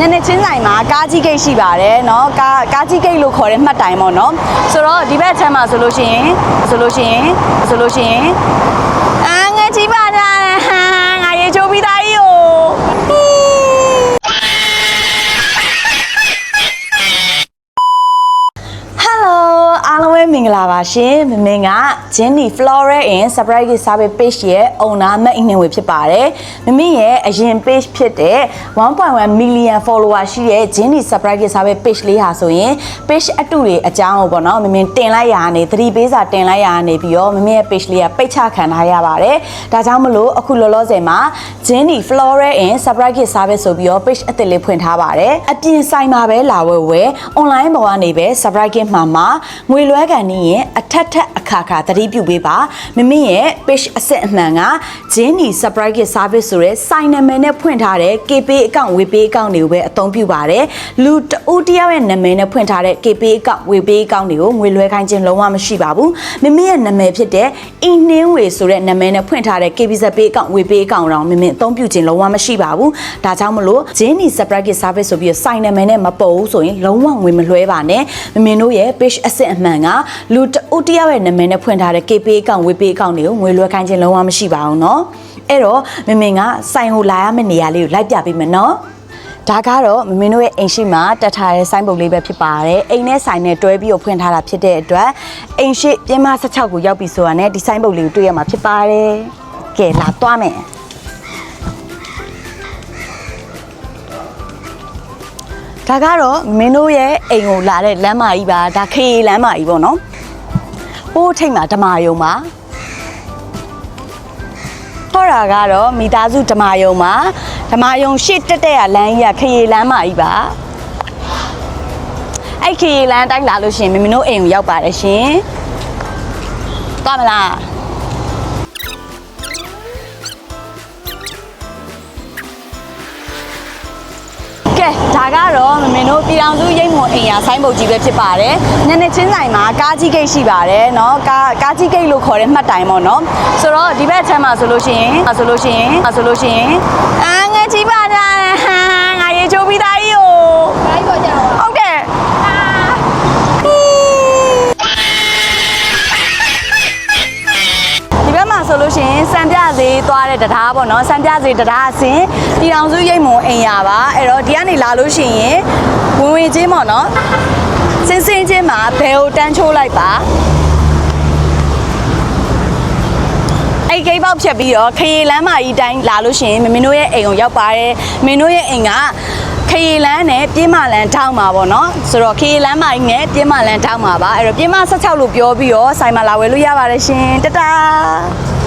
နည်းနည်းချင်းဆိုင်မှာကားကြီးဂိတ်ရှိပါတယ်เนาะကားကားကြီးဂိတ်လို့ခေါ်တဲ့မှတ်တိုင်ပေါ့เนาะဆိုတော့ဒီဘက်ချမ်းမှာဆိုလို့ရှိရင်ဆိုလို့ရှိရင်ဆိုလို့ရှိရင်အာငါ မင်္ဂလာပါရှင်မမင်က Jenny Floral in Surprise Service Page ရဲ့ owner မအိမ်နေဝေဖြစ်ပါတယ်မမင်ရဲ့အရင် page ဖြစ်တဲ့1.1 million follower ရှိတဲ့ Jenny Surprise Service Page လေးဟာဆိုရင် page အတုတွေအကြောင်းကိုပေါ့နော်မမင်တင်လိုက်ရတာနေသတိပေးစာတင်လိုက်ရတာနေပြီးတော့မမင်ရဲ့ page လေးကပိတ်ချခံထားရပါတယ်ဒါကြောင့်မလို့အခုလောလောဆယ်မှာ Jenny Floral in Surprise Service ဆိုပြီးတော့ page အသစ်လေးဖွင့်ထားပါတယ်အပြင်ဆိုင်မှာပဲလာဝယ်ဝယ် online ပေါ်ကနေပဲ Surprise မှာမှာငွေလွှဲကန်နေရင်အထက်ထက်အခါခါသတိပြုပေးပါမမင်းရဲ့ page အစစ်အမှန်က Jenny Surprise Service ဆိုတဲ့ sign နာမည်နဲ့ဖွင့်ထားတဲ့ KP account WePay account တွေကိုပဲအသုံးပြုပါတယ်လူတဦးတစ်ယောက်ရဲ့နာမည်နဲ့ဖွင့်ထားတဲ့ KP account WePay account တွေကိုငွေလွှဲခိုင်းခြင်းလုံးဝမရှိပါဘူးမမင်းရဲ့နာမည်ဖြစ်တဲ့ Iningwe ဆိုတဲ့နာမည်နဲ့ဖွင့်ထားတဲ့ KBZ Pay account WePay account တော့မမင်းအသုံးပြုခြင်းလုံးဝမရှိပါဘူးဒါကြောင့်မလို့ Jenny Surprise Service ဆိုပြီးတော့ sign နာမည်နဲ့မပေါ်ဘူးဆိုရင်လုံးဝငွေမလွှဲပါနဲ့မမင်းတို့ရဲ့ page အစစ်အမှန်ကလူတဦးတစ်ယောက်ရဲ့နာမည်နဲ့ဖွင့်ထားတဲ့ KP account WePay account တွေကိုငွေလွှဲခိုင်းခြင်းလုံးဝမရှိပါဘူးเนาะအဲ့တော့မမင်းကစိုင်ကိုလာရမယ့်နေရာလေးကိုလိုက်ပြပေးမယ်เนาะဒါကတော့မမင်းတို့ရဲ့အိမ်ရှိမှာတက်ထားတဲ့ဆိုင်းပုတ်လေးပဲဖြစ်ပါတယ်အိမ်နဲ့ဆိုင်နဲ့တွဲပြီးတော့ဖွင့်ထားတာဖြစ်တဲ့အတွက်အိမ်ရှိပြင်းမ16ကိုရောက်ပြီဆိုတာနဲ့ဒီဆိုင်းပုတ်လေးကိုတွေ့ရမှာဖြစ်ပါတယ်ကဲလာသွားမယ် ဒါကတော့မင်းတို့ရဲ့အိမ်ကိုလာတဲ့လမ်းမကြီးပါဒါခေလမ်းမကြီးပေါ့နော်ပိုးထိတ်မှာဓမာယုံပါဟောတာကတော့မိသားစုဓမာယုံမှာဓမာယုံရှေ့တက်တဲ့ကလမ်းကြီးကခေလမ်းမကြီးပါအဲ့ခေလမ်းတိုင်းလာလို့ရှရင်မင်းတို့အိမ်ကိုရောက်ပါတယ်ရှင်သွားမလား ကဲဒါကတော့မမင်တို့ပြည်တော်စုရိတ်မွန်အိမ်ယာဆိုင်းဘုတ်ကြီးပဲဖြစ်ပါတယ်။နည်းနည်းချင်းဆိုင်မှာကားကြီးဂိတ်ရှိပါတယ်เนาะကားကားကြီးဂိတ်လို့ခေါ်တဲ့မှတ်တိုင်ပေါ့เนาะဆိုတော့ဒီဘက်ချမ်းမှာဆိုလို့ရှိရင်ဆိုလို့ရှိရင်ဆိုလို့ရှိရင်အာငါကြီးပါလား သွားတဲ့တရားပေါ့နော်စံပြဈေးတရားအစင်ပြည်တော်စုရိတ်မွန်အိမ်ရပါအဲ့တော့ဒီကနေလာလို့ရှိရင်ဝင်ဝင်ချင်းပေါ့နော်စင်းစင်းချင်းမှာဘယ်ကိုတန်းချိုးလိုက်ပါအဲ့ဂိတ်ပေါက်ဖြတ်ပြီးတော့ခရီလမ်းမကြီးတိုင်းလာလို့ရှိရင်မမင်းတို့ရဲ့အိမ်ကိုရောက်ပါတယ်မင်းတို့ရဲ့အိမ်ကခရီလမ်းနဲ့ပြင်းမလန်းထောင်းမှာပေါ့နော်ဆိုတော့ခရီလမ်းမကြီးနဲ့ပြင်းမလန်းထောင်းမှာပါအဲ့တော့ပြင်းမ16လို့ပြောပြီးတော့ဆိုင်မှာလာဝယ်လို့ရပါတယ်ရှင်တတား